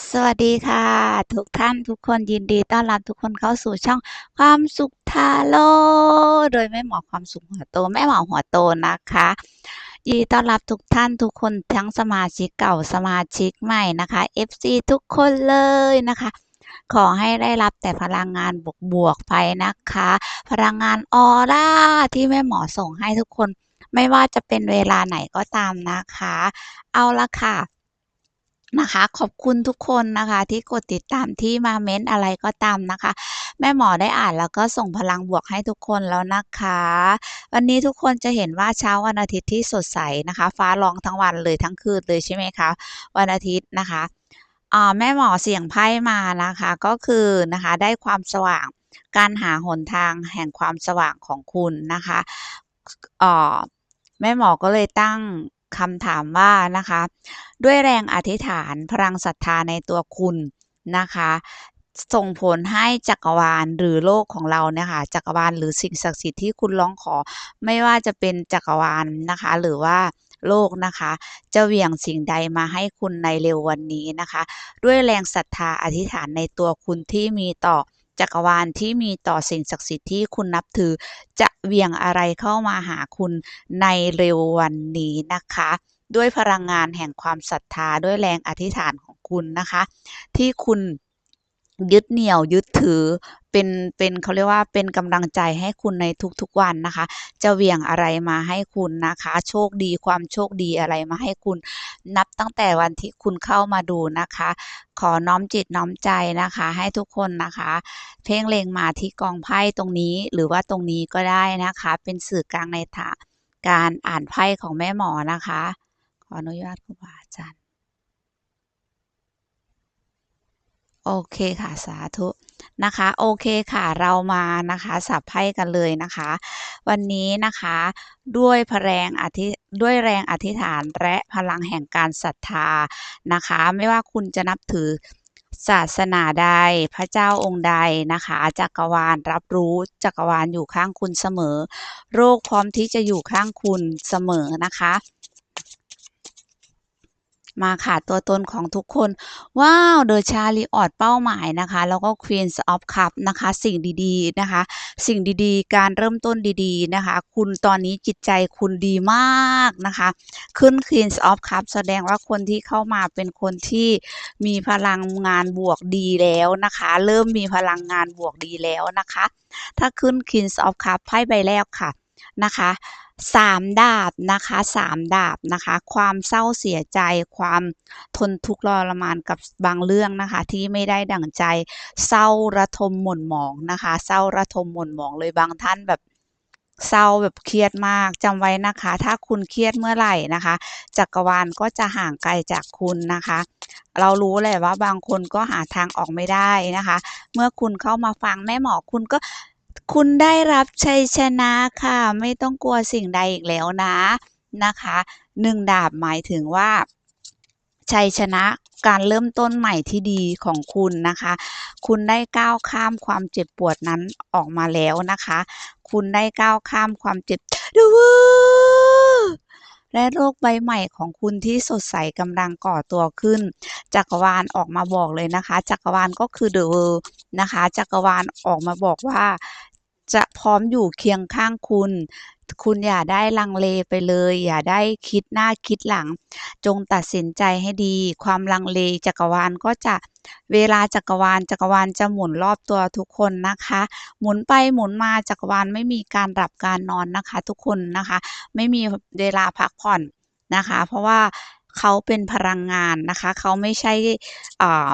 สวัสดีค่ะ ทุกท่านทุกคนยินดีต้อนรับทุกคนเข้าสู่ช่องความสุขทาโร่โดยแม่หมอความสุขหัวโตแม่หมอหัวโตนะคะยินดีต้อนรับทุกท่านทุกคนทั้งสมาชิกเก่าสมาชิกใหม่นะคะ FC ทุกคนเลยนะคะ ขอให้ได้รับแต่พลังงานบวกๆไปนะคะ พลังงานออร่าที่แม่หมอส่งให้ทุกคน ไม่ว่าจะเป็นเวลาไหนก็ตามนะคะ เอาละค่ะ นะคะ ขอบคุณทุกคนนะคะ ที่กดติดตามที่มาเม้นอะไรก็ตามนะคะ แม่หมอได้อ่านแล้วก็ส่งพลังบวกให้ทุกคนแล้วนะคะ วันนี้ทุกคนจะเห็นว่าเช้าวันอาทิตย์ที่สดใสนะคะ ฟ้าร้องทั้งวันเลยทั้งคืนเลยใช่ไหมคะวันอาทิตย์นะคะอ่าแม่หมอเสี่ยงไพ่มานะคะ ก็คือนะคะได้ความสว่างการหาหนทางแห่งความสว่างของคุณนะคะอ่าแม่หมอก็เลยตั้ง คำถามว่านะคะ ด้วยแรงอธิษฐานพลังศรัทธาในตัวคุณนะคะ ส่งผลให้จักรวาลหรือโลกของเราเนี่ยค่ะจักรวาลหรือสิ่งศักดิ์สิทธิ์ที่คุณร้องขอ ไม่ว่าจะเป็นจักรวาลนะคะ หรือว่าโลกนะคะ จะเหวี่ยงสิ่งใดมาให้คุณในเร็ววันนี้นะคะ ด้วยแรงศรัทธาอธิษฐานในตัวคุณที่มีต่อ จักรวาลที่มีต่อสิ่งศักดิ์สิทธิ์ที่คุณนับถือ จะเวียงอะไรเข้ามาหาคุณในเร็ววันนี้นะคะ ด้วยพลังงานแห่งความศรัทธาด้วยแรงอธิษฐานของคุณนะคะ ที่คุณ ยึดเหนี่ยวยึดถือเป็นเป็นเขาเรียกว่าเป็นกำลังใจให้คุณในทุกๆวันนะคะ จะเหวี่ยงอะไรมาให้คุณนะคะ โชคดีความโชคดีอะไรมาให้คุณนับตั้งแต่วันที่คุณเข้ามาดูนะคะ ขอน้อมจิตน้อมใจนะคะ ให้ทุกคนนะคะ เพ่งเล็งมาที่กองไพ่ตรงนี้หรือว่าตรงนี้ก็ได้นะคะ เป็นสื่อกลางในทางการอ่านไพ่ของแม่หมอนะคะ ขออนุญาตครูบาอาจารย์ โอเคค่ะสาธุนะคะโอเคค่ะเรามานะคะสับไพ่กันเลยนะคะ วันนี้นะคะด้วยพแรงอธิด้วยแรงอธิษฐานและพลังแห่งการศรัทธานะคะ ไม่ว่าคุณจะนับถือศาสนาใดพระเจ้าองค์ใดนะคะจักรวาลรับรู้จักรวาลอยู่ข้างคุณเสมอ โรคพร้อมที่จะอยู่ข้างคุณเสมอนะคะ มาค่ะ ตัวตนของทุกคน ว้าวเดอะชาลีออดเป้าหมายนะคะ แล้วก็ Queens of Cup นะคะ สิ่งดีๆนะคะ สิ่งดีๆ การเริ่มต้นดีๆนะคะ คุณตอนนี้จิตใจคุณดีมากนะคะ ขึ้น Queens of Cup แสดงว่าคนที่เข้ามาเป็นคนที่มีพลังงานบวกดีแล้วนะคะ เริ่มมีพลังงานบวกดีแล้วนะคะ ถ้าขึ้น Queens of Cup ไพ่ใบแรกค่ะนะคะ สามดาบนะคะสามดาบนะคะ ความเศร้าเสียใจ ความทนทุกข์ทรมานกับบางเรื่องนะคะ ที่ไม่ได้ดั่งใจ เศร้าระทมหม่นหมองนะคะ เศร้าระทมหม่นหมองเลยบางท่านแบบเศร้าแบบเครียดมากจำไว้นะคะ ถ้าคุณเครียดเมื่อไหร่นะคะ จักรวาลก็จะห่างไกลจากคุณนะคะ เรารู้เลยว่าบางคนก็หาทางออกไม่ได้นะคะ เมื่อคุณเข้ามาฟังแม่หมอคุณก็ คุณได้รับชัยชนะค่ะ ไม่ต้องกลัวสิ่งใดอีกแล้วนะนะคะหนึ่งดาบหมายถึงว่า ชัยชนะการเริ่มต้นใหม่ที่ดีของคุณนะคะ คุณได้ก้าวข้ามความเจ็บปวดนั้นออกมาแล้วนะคะ คุณได้ก้าวข้ามความเจ็บดู และโลกใบใหม่ของคุณที่สดใสกำลังก่อตัวขึ้น จักรวาลออกมาบอกเลยนะคะ จักรวาลก็คือเดว์นะคะ จักรวาลออกมาบอกว่าจะพร้อมอยู่เคียงข้างคุณ คุณอย่าได้ลังเลไปเลย อย่าได้คิดหน้าคิดหลัง จงตัดสินใจให้ดี ความลังเลจักรวาลก็จะเวลาจักรวาลจักรวาลจะหมุนรอบตัวทุกคนนะคะ หมุนไปหมุนมาจักรวาลไม่มีการหลับการนอนนะคะ ทุกคนนะคะ ไม่มีเวลาพักผ่อนนะคะ เพราะว่าเขาเป็นพลังงานนะคะ เขาไม่ใช่อ่า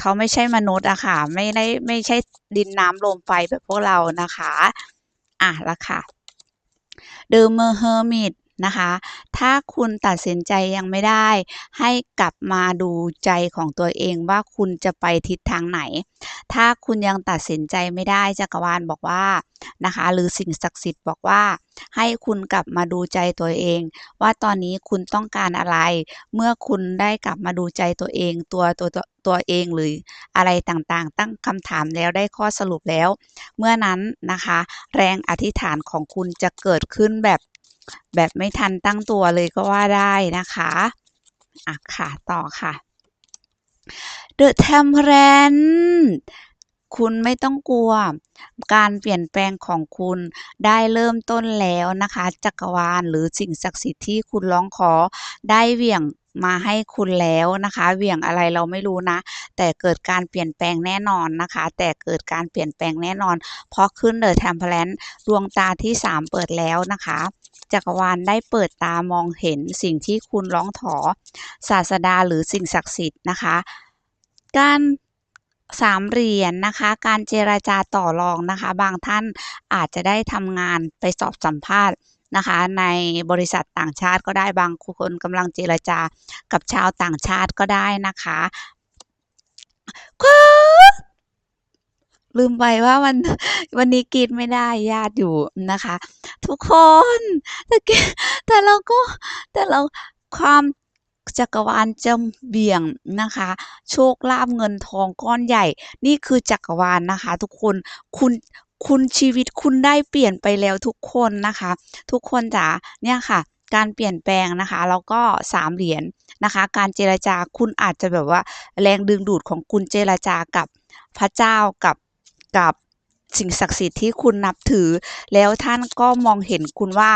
เขาไม่ใช่มนุษย์อะค่ะ ไม่ได้ไม่ใช่ดินน้ำลมไฟแบบพวกเรานะคะ อะละค่ะ เด นะคะ ถ้าคุณตัดสินใจยังไม่ได้ ให้กลับมาดูใจของตัวเองว่าคุณจะไปทิศทางไหน ถ้าคุณยังตัดสินใจไม่ได้จักรวาลบอกว่านะคะ หรือสิ่งศักดิ์สิทธิ์บอกว่า ให้คุณกลับมาดูใจตัวเอง ว่าตอนนี้คุณต้องการอะไร เมื่อคุณได้กลับมาดูใจตัวเองตัวตัวตัวตัวเองหรืออะไรต่างๆ ตั้งคำถามแล้วได้ข้อสรุปแล้ว เมื่อนั้นนะคะ แรงอธิษฐานของคุณจะเกิดขึ้นแบบ แบบไม่ทันตั้งตัวเลยก็ว่าได้นะคะอะค่ะ ต่อค่ะ The Temperance คุณไม่ต้องกลัว การเปลี่ยนแปลงของคุณได้เริ่มต้นแล้วนะคะ จักรวาลหรือสิ่งศักดิ์สิทธิ์ที่คุณร้องขอได้เหวี่ยงมาให้คุณแล้วนะคะ เหวี่ยงอะไรเราไม่รู้นะ แต่เกิดการเปลี่ยนแปลงแน่นอนนะคะ แต่เกิดการเปลี่ยนแปลงแน่นอน เพราะขึ้น The Temperance ดวงตาที่ 3 เปิดแล้วนะคะ จักรวาลได้เปิดตามองเห็นสิ่งที่คุณร้องขอศาสดาหรือสิ่งศักดิ์สิทธิ์นะคะ การสามเหรียญนะคะ การเจรจาต่อรองนะคะ บางท่านอาจจะได้ทำงานไปสอบสัมภาษณ์นะคะ ในบริษัทต่างชาติก็ได้บางคนกำลังเจรจากับชาวต่างชาติก็ได้นะคะลืมไปว่าวันวันนี้กินไม่ได้ญาติอยู่นะคะ ทุกคนแต่แกแต่เราก็แต่เราความจักรวาลจะเบี่ยงนะคะ โชคลาภเงินทองก้อนใหญ่ นี่คือจักรวาลนะคะ ทุกคนคุณคุณชีวิตคุณได้เปลี่ยนไปแล้วทุกคนนะคะ ทุกคนจ๋าเนี่ยค่ะ การเปลี่ยนแปลงนะคะแล้วก็สามเหรียญนะคะ การเจรจาคุณอาจจะแบบว่า แรงดึงดูดของคุณเจรจากับพระเจ้ากับกับ สิ่งศักดิ์สิทธิ์ที่คุณนับถือ แล้วท่านก็มองเห็นคุณว่า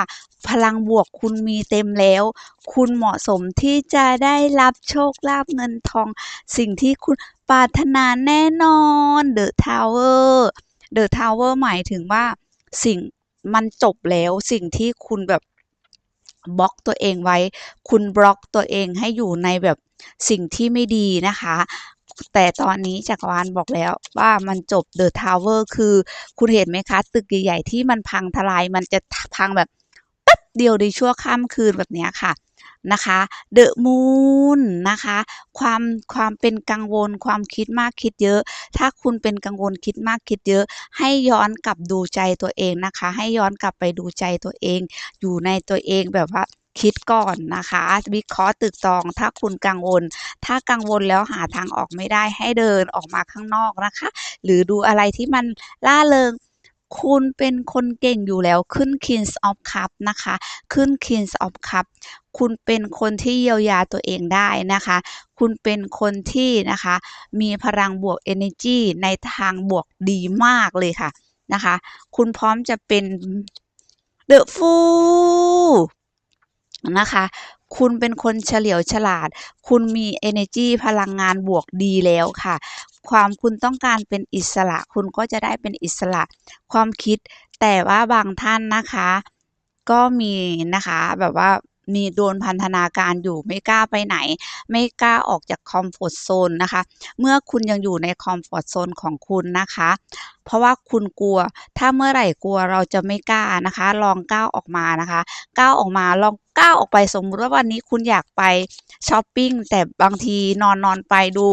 พลังบวกคุณมีเต็มแล้ว คุณเหมาะสมที่จะได้รับโชคลาภเงินทอง สิ่งที่คุณปรารถนาแน่นอน The Tower The Tower หมายถึงว่าสิ่งมันจบแล้วสิ่งที่คุณแบบบล็อกตัวเองไว้ คุณบล็อกตัวเองให้อยู่ในแบบสิ่งที่ไม่ดีนะคะ แต่ตอนนี้จักรวาลบอกแล้วว่ามันจบ The Tower คือคุณเห็นไหมคะ ตึกใหญ่ๆที่มันพังทลายมันจะพังแบบแป๊บเดียวในชั่วข้ามคืนแบบนี้ค่ะนะคะ The Moon นะคะความความเป็นกังวลความคิดมากคิดเยอะ ถ้าคุณเป็นกังวลคิดมากคิดเยอะ ให้ย้อนกลับดูใจตัวเองนะคะ ให้ย้อนกลับไปดูใจตัวเอง อยู่ในตัวเองแบบว่า คิดก่อนนะคะวิเคราะห์ตึกตอง ถ้าคุณกังวล ถ้ากังวลแล้วหาทางออกไม่ได้ให้เดินออกมาข้างนอกนะคะ หรือดูอะไรที่มันล่าเริงคุณเป็นคนเก่งอยู่แล้วขึ้น Kings of Cup นะคะ ขึ้น Kings of Cup คุณเป็นคนที่เยียวยาตัวเองได้นะคะ คุณเป็นคนที่นะคะ มีพลังบวก energy ในทางบวกดีมากเลยค่ะนะคะ คุณพร้อมจะเป็น The Fool นะคะ คุณเป็นคนเฉลียวฉลาด คุณมี energy พลังงานบวกดีแล้วค่ะ ความคุณต้องการเป็นอิสระ คุณก็จะได้เป็นอิสระ ความคิด แต่ว่าบางท่านนะคะ ก็มีนะคะแบบว่ามีโดนพันธนาการอยู่ไม่กล้าไปไหน ไม่กล้าออกจากคอมฟอร์ตโซนนะคะ เมื่อคุณยังอยู่ในคอมฟอร์ตโซนของคุณนะคะ เพราะว่าคุณกลัว ถ้าเมื่อไหร่กลัวเราจะไม่กล้านะคะ ลองก้าวออกมานะคะ ก้าวออกมาลอง ก้าวออกไปสมมุติว่าวันนี้คุณอยากไปช้อปปิ้งแต่บางทีนอนนอนไปดู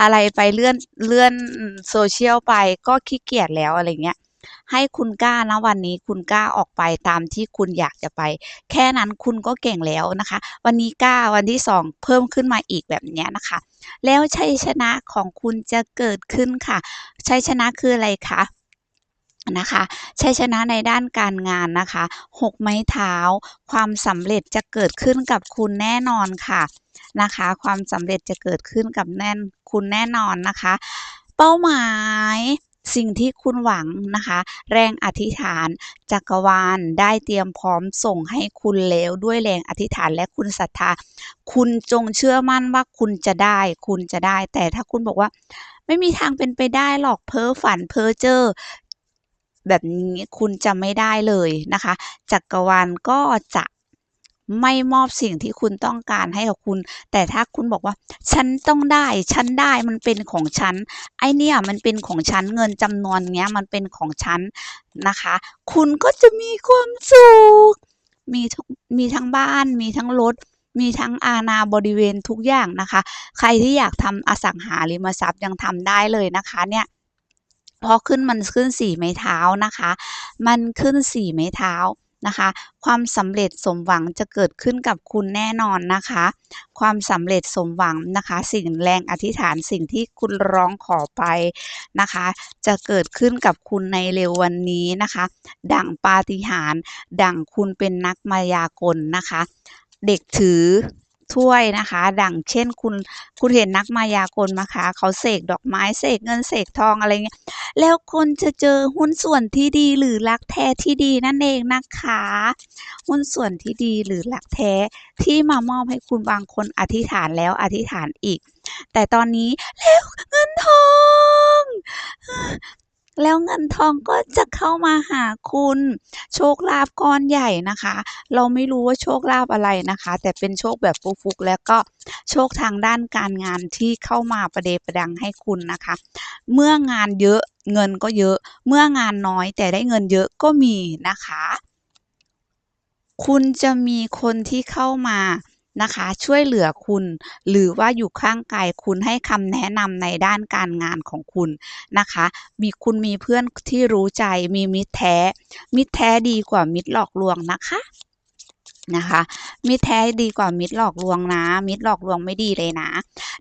อะไรไปเลื่อนเลื่อนโซเชียลไปก็ขี้เกียจแล้วอะไรเงี้ยให้คุณกล้านะวันนี้คุณกล้าออกไปตามที่คุณอยากจะไป แค่นั้นคุณก็เก่งแล้วนะคะ วันนี้กล้าวันที่ 2 เพิ่มขึ้นมาอีกแบบนี้นะคะ แล้วชัยชนะของคุณจะเกิดขึ้นค่ะ ชัยชนะคืออะไรคะ นะคะชัยชนะในด้านการงานนะคะหกไม้เท้า ความสำเร็จจะเกิดขึ้นกับคุณแน่นอนค่ะนะคะ ความสำเร็จจะเกิดขึ้นกับแน่นคุณแน่นอนนะคะ เป้าหมายสิ่งที่คุณหวังนะคะ แรงอธิษฐานจักรวาลได้เตรียมพร้อมส่งให้คุณแล้วด้วยแรงอธิษฐานและคุณศรัทธา คุณจงเชื่อมั่นว่าคุณจะได้ คุณจะได้ แต่ถ้าคุณบอกว่า ไม่มีทางเป็นไปได้หรอกเพ้อฝันเพ้อเจ้อ แบบนี้คุณจะไม่ได้เลยนะคะ จักรวาลก็จะไม่มอบสิ่งที่คุณต้องการให้กับคุณ แต่ถ้าคุณบอกว่า ฉันต้องได้ ฉันได้มันเป็นของฉัน ไอเนี่ยมันเป็นของฉัน เงินจำนวนเนี้ยมันเป็นของฉันนะคะ คุณก็จะมีความสุข มีทุก มีทั้งบ้าน มีทั้งรถ มีทั้งอาณาบริเวณทุกอย่างนะคะ ใครที่อยากทำอสังหาริมทรัพย์ยังทำได้เลยนะคะเนี่ย พอขึ้นมันขึ้นสี่ไม้เท้านะคะ มันขึ้นสี่ไม้เท้านะคะ ความสำเร็จสมหวังจะเกิดขึ้นกับคุณแน่นอนนะคะ ความสำเร็จสมหวังนะคะ สิ่งแรงอธิษฐานสิ่งที่คุณร้องขอไปนะคะ จะเกิดขึ้นกับคุณในเร็ววันนี้นะคะ ดั่งปาฏิหาริย์ดั่งคุณเป็นนักมายากลนะคะ เด็กถือ ถ้วยนะคะ ดังเช่นคุณคุณเห็นนักมายากลไหมคะเขาเสกดอกไม้เสกเงินเสกทองอะไรเงี้ยแล้วคุณจะเจอหุ้นส่วนที่ดีหรือรักแท้ที่ดีนั่นเองนะคะ หุ้นส่วนที่ดีหรือรักแท้ที่มามอบให้คุณบางคนอธิษฐานแล้วอธิษฐานอีก แต่ตอนนี้แล้วเงินทอง แล้วเงินทองก็จะเข้ามาหาคุณ โชคลาภก้อนใหญ่นะคะ เราไม่รู้ว่าโชคลาภอะไรนะคะ แต่เป็นโชคแบบฟุกๆแล้วก็โชคทางด้านการงานที่เข้ามาประเดประดังให้คุณนะคะ เมื่องานเยอะเงินก็เยอะ เมื่องานน้อยแต่ได้เงินเยอะก็มีนะคะ คุณจะมีคนที่เข้ามา นะคะ ช่วยเหลือคุณ หรือว่าอยู่ข้างกายคุณให้คำแนะนำในด้านการงานของคุณนะคะ มีคุณมีเพื่อนที่รู้ใจมีมิตรแท้ มิตรแท้ดีกว่ามิตรหลอกลวงนะคะนะคะมิตรแท้ดีกว่ามิตรหลอกลวงนะ มิตรหลอกลวงไม่ดีเลยนะ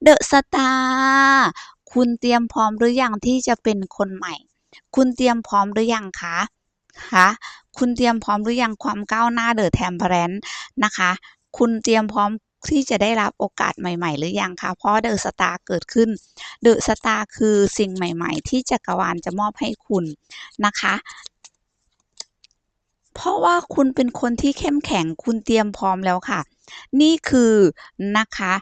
เดอะสตาร์คุณเตรียมพร้อมหรือยังที่จะเป็นคนใหม่ คุณเตรียมพร้อมหรือยังคะคะคุณเตรียมพร้อมหรือยังความก้าวหน้าเดอะแทมเพลนนะคะ คุณเตรียมพร้อมที่จะได้รับโอกาสใหม่ ๆ หรือยังคะ เพราะเดอะสตาร์เกิดขึ้น เดอะสตาร์คือสิ่งใหม่ ๆ ที่จักรวาลจะมอบให้คุณนะคะ เพราะว่าคุณเป็นคนที่เข้มแข็ง คุณเตรียมพร้อมแล้วค่ะ นี่คือนะคะ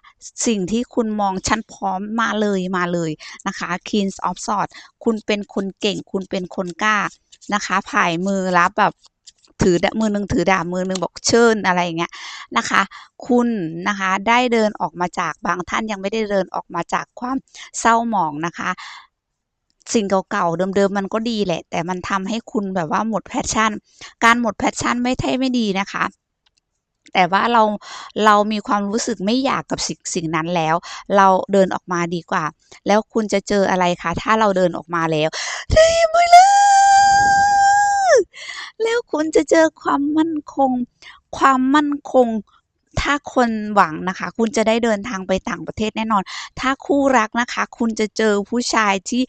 สิ่งที่คุณมองฉันพร้อมมาเลยมาเลยนะคะ Queen of Swords คุณเป็นคนเก่ง คุณเป็นคนกล้านะคะผายมือรับแบบ ถือมือหนึ่งถือดาบมือหนึ่งบอกเชิญอะไรอย่างเงี้ยนะคะ คุณนะคะได้เดินออกมาจากบางท่านยังไม่ได้เดินออกมาจากความเศร้าหมองนะคะสิ่งเก่าๆ เดิมๆ มันก็ดีแหละ แต่มันทำให้คุณแบบว่าหมดแพชชั่น การหมดแพชชั่นไม่ใช่ไม่ดีนะคะ แต่ว่าเราเรามีความรู้สึกไม่อยากกับสิ่งสิ่งนั้นแล้ว เราเดินออกมาดีกว่า แล้วคุณจะเจออะไรคะ ถ้าเราเดินออกมาแล้วได้ไปเล แล้วคุณจะเจอความมั่นคง ความมั่นคง ถ้าคนหวังนะคะ คุณจะได้เดินทางไปต่างประเทศแน่นอน ถ้าคู่รักนะคะ คุณจะเจอผู้ชายที่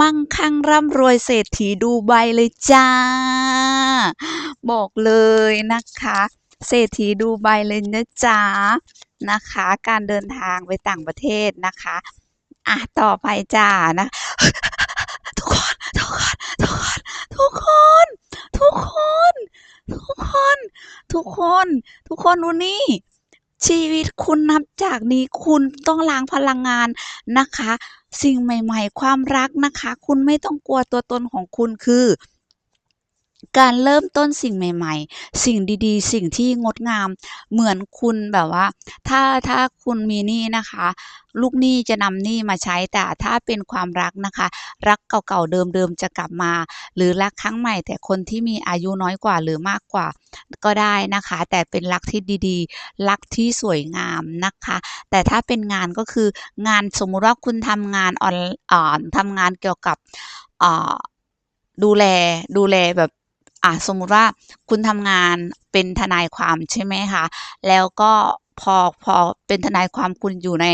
มั่งคั่งร่ำรวยเศรษฐีดูไบเลยจ้า บอกเลยนะคะ เศรษฐีดูไบเลยนะจ๊ะนะคะ การเดินทางไปต่างประเทศนะคะ อะ ต่อไปจ้านะ ทุกคนทุกคนทุกคนทุกคนทุกคน ทุกคน ทุกคน ทุกคนดูนี่ ชีวิตคุณนับจากนี้คุณต้องล้างพลังงานนะคะ สิ่งใหม่ ๆ ความรักนะคะ คุณไม่ต้องกลัวตัวตนของคุณคือ การเริ่มต้นสิ่งใหม่ ๆ สิ่งดีๆ สิ่งที่งดงาม เหมือนคุณแบบว่า ถ้าถ้าคุณมีหนี้นะคะ ลูกหนี้จะนำหนี้มาใช้แต่ถ้าเป็นความรักนะคะ รักเก่าๆเดิมๆจะกลับมา หรือรักครั้งใหม่ แต่คนที่มีอายุน้อยกว่าหรือมากกว่า ก็ได้นะคะ แต่เป็นรักที่ดีๆ รักที่สวยงามนะคะ แต่ถ้าเป็นงานก็คืองานสมมุติว่าคุณทำงานออนอ่าทำงานเกี่ยวกับดูแลดูแลแบบ อ่าสมมุติว่าคุณทำงานเป็นทนายความใช่ไหมคะแล้วก็พอพอเป็นทนายความคุณอยู่ใน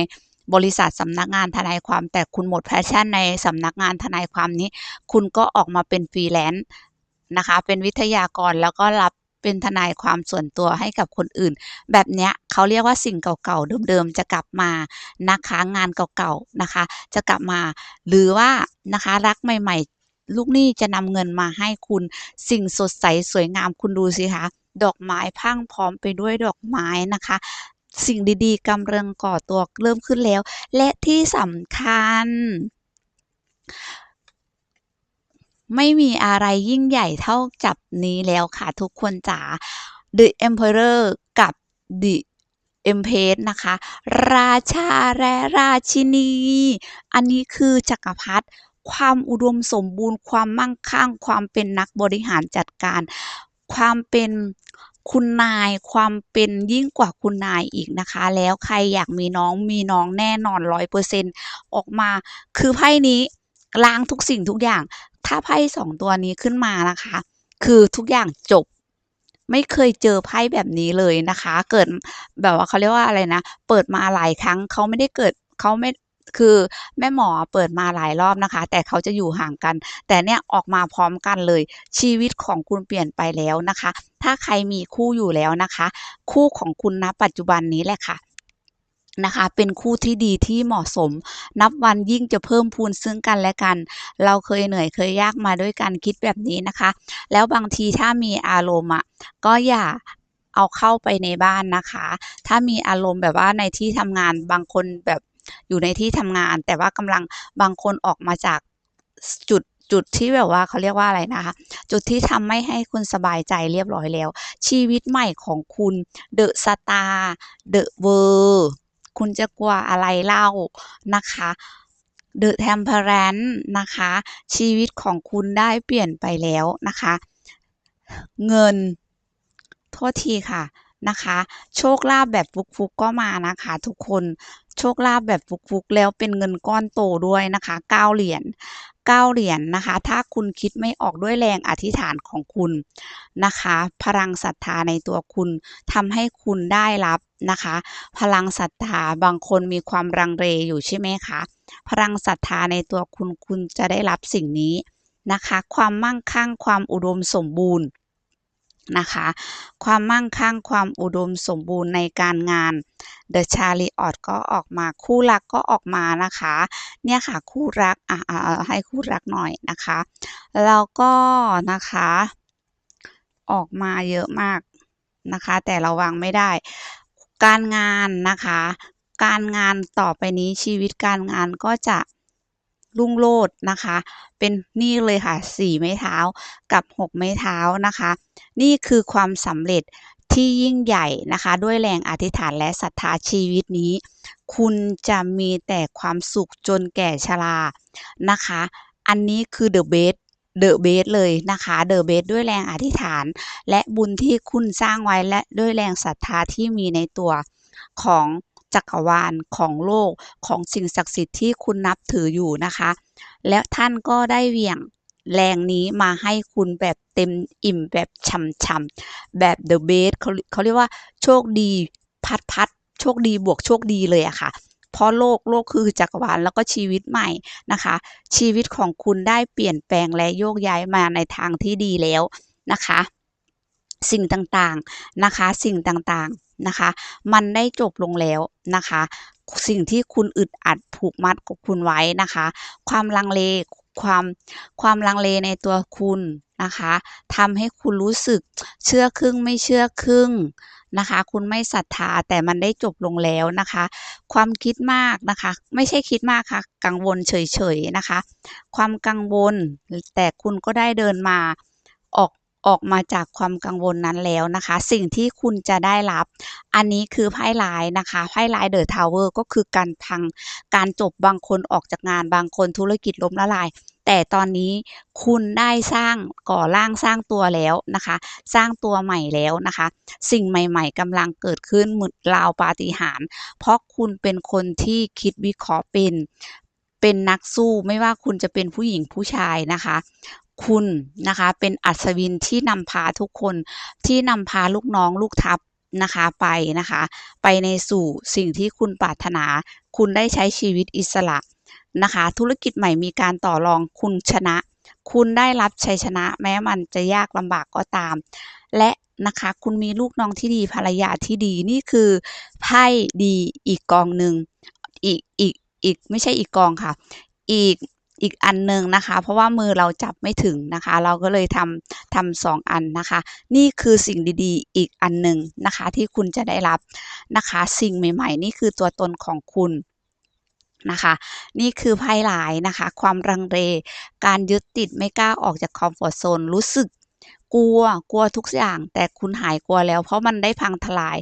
บริษัทสำนักงานทนายความ แต่คุณหมดแพชชั่นในสำนักงานทนายความนี้ คุณก็ออกมาเป็นฟรีแลนซ์นะคะ เป็นวิทยากรแล้วก็รับเป็นทนายความส่วนตัวให้กับคนอื่น แบบเนี้ยเขาเรียกว่าสิ่งเก่าๆเดิมๆจะกลับมานะคะงานเก่าๆนะคะ จะกลับมา หรือว่านะคะรักใหม่ ๆ ลูกหนี้จะนำเงินมาให้คุณ สิ่งสดใสสวยงามคุณดูสิคะดอกไม้พังพร้อมไปด้วยดอกไม้นะคะสิ่งดีๆกำลังก่อตัวเริ่มขึ้นแล้ว และที่สำคัญ ไม่มีอะไรยิ่งใหญ่เท่าจับนี้แล้วค่ะทุกคนจ๋า The Emperor กับ The Empress นะคะ ราชาและราชินี อันนี้คือจักรพรรดิ ความอุดมสมบูรณ์ ความมั่งคั่ง ความเป็นนักบริหารจัดการ ความเป็นคุณนายความเป็นยิ่งกว่าคุณนายอีกนะคะ แล้วใครอยากมีน้องมีน้องแน่นอน100%ออกมา คือไพ่นี้ล้างทุกสิ่งทุกอย่าง ถ้าไพ่สองตัวนี้ขึ้นมานะคะ คือทุกอย่างจบ ไม่เคยเจอไพ่แบบนี้เลยนะคะ เกิดแบบว่าเขาเรียกว่าอะไรนะ เปิดมาหลายครั้งเขาไม่ได้เกิดเขาไม่ คือแม่หมอเปิดมาหลายรอบนะคะ แต่เขาจะอยู่ห่างกัน แต่เนี่ยออกมาพร้อมกันเลย ชีวิตของคุณเปลี่ยนไปแล้วนะคะ ถ้าใครมีคู่อยู่แล้วนะคะ คู่ของคุณณปัจจุบันนี้แหละค่ะนะคะเป็นคู่ที่ดีที่เหมาะสม นับวันยิ่งจะเพิ่มพูนซึ่งกันและกัน เราเคยเหนื่อยเคยยากมาด้วยกันคิดแบบนี้นะคะ แล้วบางทีถ้ามีอารมณ์อะก็อย่าเอาเข้าไปในบ้านนะคะ ถ้ามีอารมณ์แบบว่าในที่ทำงานบางคนแบบ อยู่ในที่ทำงาน แต่ว่ากำลังบางคนออกมาจากจุดจุดที่แบบว่าเขาเรียกว่าอะไรนะคะ จุดที่ทำไม่ให้คุณสบายใจเรียบร้อยแล้ว ชีวิตใหม่ของคุณเดอะสตาร์เดอะเวอร์คุณจะกลัวอะไรเล่านะคะเดอะ e ทมเพ r รนนะคะ ชีวิตของคุณได้เปลี่ยนไปแล้วนะคะ เงิน โทษทีค่ะนะคะ โชคลาภแบบฟุกๆก็มานะคะ ทุกคน โชคลาภแบบฟุกๆ แล้วเป็นเงินก้อนโตด้วยนะคะเก้าเหรียญเก้าเหรียญนะคะ ถ้าคุณคิดไม่ออกด้วยแรงอธิษฐานของคุณนะคะ พลังศรัทธาในตัวคุณทำให้คุณได้รับนะคะ พลังศรัทธาบางคนมีความรังเลอยู่ใช่ไหมคะ พลังศรัทธาในตัวคุณคุณจะได้รับสิ่งนี้นะคะ ความมั่งคั่งความอุดมสมบูรณ์ นะคะ ความมั่งคั่งความอุดมสมบูรณ์ในการงาน The Chariot ก็ออกมาคู่รักก็ออกมานะคะ เนี่ยค่ะคู่รักอะให้คู่รักหน่อยนะคะ แล้วก็นะคะ ออกมาเยอะมากนะคะ แต่เราวางไม่ได้ การงานนะคะ การงานต่อไปนี้ชีวิตการงานก็จะ รุ่งโรจน์นะคะ เป็นนี่เลยค่ะสี่ไม้เท้ากับหกไม้เท้านะคะ นี่คือความสำเร็จที่ยิ่งใหญ่นะคะ ด้วยแรงอธิษฐานและศรัทธาชีวิตนี้ คุณจะมีแต่ความสุขจนแก่ชรานะคะ อันนี้คือเดอะเบสเดอะเบสเลยนะคะเดอะเบสด้วยแรงอธิษฐาน และบุญที่คุณสร้างไว้และด้วยแรงศรัทธาที่มีในตัวของ จักรวาลของโลกของสิ่งศักดิ์สิทธิ์ที่คุณนับถืออยู่นะคะ แล้วท่านก็ได้เวี่ยงแรงนี้มาให้คุณแบบเต็มอิ่มแบบช่ำๆแบบเดอะเบสเขาเขาเรียกว่าโชคดีพัดพัดโชคดีบวกโชคดีเลยอะค่ะ เพราะโลกโลกคือจักรวาลแล้วก็ชีวิตใหม่นะคะ ชีวิตของคุณได้เปลี่ยนแปลงและโยกย้ายมาในทางที่ดีแล้วนะคะ สิ่งต่างๆนะคะ สิ่งต่างๆ นะคะ มันได้จบลงแล้วนะคะ สิ่งที่คุณอึดอัดผูกมัดกับคุณไว้นะคะ ความลังเลความความลังเลในตัวคุณนะคะทำให้คุณรู้สึกเชื่อครึ่งไม่เชื่อครึ่งนะคะ คุณไม่ศรัทธาแต่มันได้จบลงแล้วนะคะ ความคิดมากนะคะ ไม่ใช่คิดมากค่ะ กังวลเฉยๆนะคะ ความกังวลแต่คุณก็ได้เดินมาออก ออกมาจากความกังวลนั้นแล้วนะคะ สิ่งที่คุณจะได้รับ อันนี้คือไพ่ลายนะคะไพ่ลายเดอะทาวเวอร์ก็คือการพังการจบบางคนออกจากงานบางคนธุรกิจล้มละลาย แต่ตอนนี้คุณได้สร้างก่อร่างสร้างตัวแล้วนะคะ สร้างตัวใหม่แล้วนะคะ สิ่งใหม่ ๆกำลังเกิดขึ้นหมุดราวปาฏิหาริย์เพราะคุณเป็นคนที่คิดวิเคราะห์เป็นเป็นนักสู้ไม่ว่าคุณจะเป็นผู้หญิงผู้ชายนะคะ คุณนะคะ เป็นอัศวินที่นำพาทุกคนที่นำพาลูกน้องลูกทัพนะคะไปนะคะ ไปในสู่สิ่งที่คุณปรารถนา คุณได้ใช้ชีวิตอิสระนะคะ ธุรกิจใหม่มีการต่อรองคุณชนะ คุณได้รับชัยชนะ แม้มันจะยากลำบากก็ตาม และนะคะคุณมีลูกน้องที่ดีภรรยาที่ดีนี่คือไพ่ดีอีกกองหนึ่งอีกอีกอีกไม่ใช่อีกกองค่ะ อีก อีกอันหนึ่งนะคะ เพราะว่ามือเราจับไม่ถึงนะคะ เราก็เลยทำทำสองอันนะคะ นี่คือสิ่งดีๆ อีกอันหนึ่งนะคะ ที่คุณจะได้รับนะคะ สิ่งใหม่ ๆ นี่คือตัวตนของคุณนะคะนี่คือไพ่หลายนะคะ ความรังเลการยึดติดไม่กล้าออกจากคอมฟอร์ทโซนรู้สึกกลัวกลัวทุกอย่าง แต่คุณหายกลัวแล้ว เพราะมันได้พังทลาย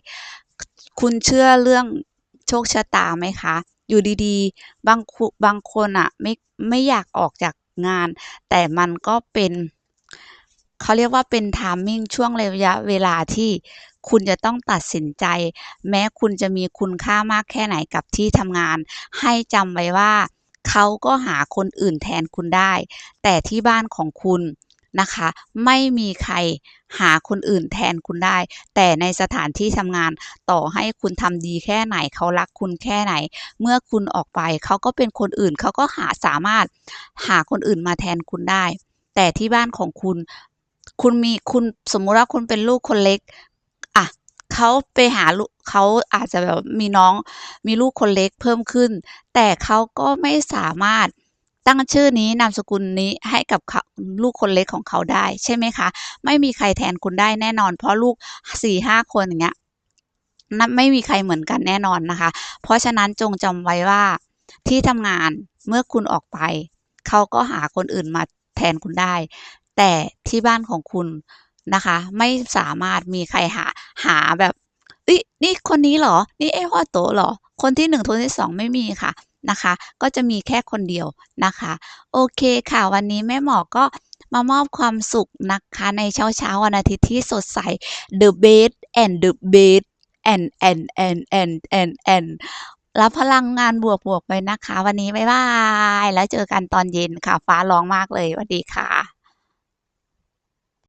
คุณเชื่อเรื่องโชคชะตาไหมคะ อยู่ดีๆ บางบางคนอะไม่ไม่อยากออกจากงาน แต่มันก็เป็นเขาเรียกว่าเป็นทามมิ่งช่วงระยะเวลาที่คุณจะต้องตัดสินใจ แม้คุณจะมีคุณค่ามากแค่ไหนกับที่ทำงาน ให้จำไว้ว่าเขาก็หาคนอื่นแทนคุณได้ แต่ที่บ้านของคุณ นะคะ ไม่มีใครหาคนอื่นแทนคุณได้ แต่ในสถานที่ทำงานต่อให้คุณทำดีแค่ไหนเขารักคุณแค่ไหน เมื่อคุณออกไปเขาก็เป็นคนอื่นเขาก็หาสามารถหาคนอื่นมาแทนคุณได้ แต่ที่บ้านของคุณ คุณมีคุณสมมุติว่าคุณเป็นลูกคนเล็กอะเขาไปหาลูกเขาอาจจะแบบมีน้องมีลูกคนเล็กเพิ่มขึ้น แต่เขาก็ไม่สามารถ ตั้งชื่อนี้นามสกุลนี้ให้กับเขาลูกคนเล็กของเขาได้ ใช่ไหมคะ ไม่มีใครแทนคุณได้แน่นอน เพราะลูกสี่ห้าคนอย่างเงี้ยนับไม่มีใครเหมือนกันแน่นอนนะคะ เพราะฉะนั้นจงจำไว้ว่าที่ทำงานเมื่อคุณออกไป เขาก็หาคนอื่นมาแทนคุณได้ แต่ที่บ้านของคุณนะคะ ไม่สามารถมีใครหาหาแบบนี่คนนี้เหรอ นี่ไอ้พ่อโตเหรอ คนที่หนึ่งคนที่สองไม่มีค่ะ นะคะ ก็จะมีแค่คนเดียวนะคะ โอเคค่ะ วันนี้แม่หมอก็มามอบความสุขนะคะ ในเช้าเช้าวันอาทิตย์ที่สดใส the best and the best and and and and and and รับพลังงานบวกๆไปนะคะ วันนี้บ๊ายบาย แล้วเจอกันตอนเย็นค่ะ ฟ้าร้องมากเลยสวัสดีค่ะ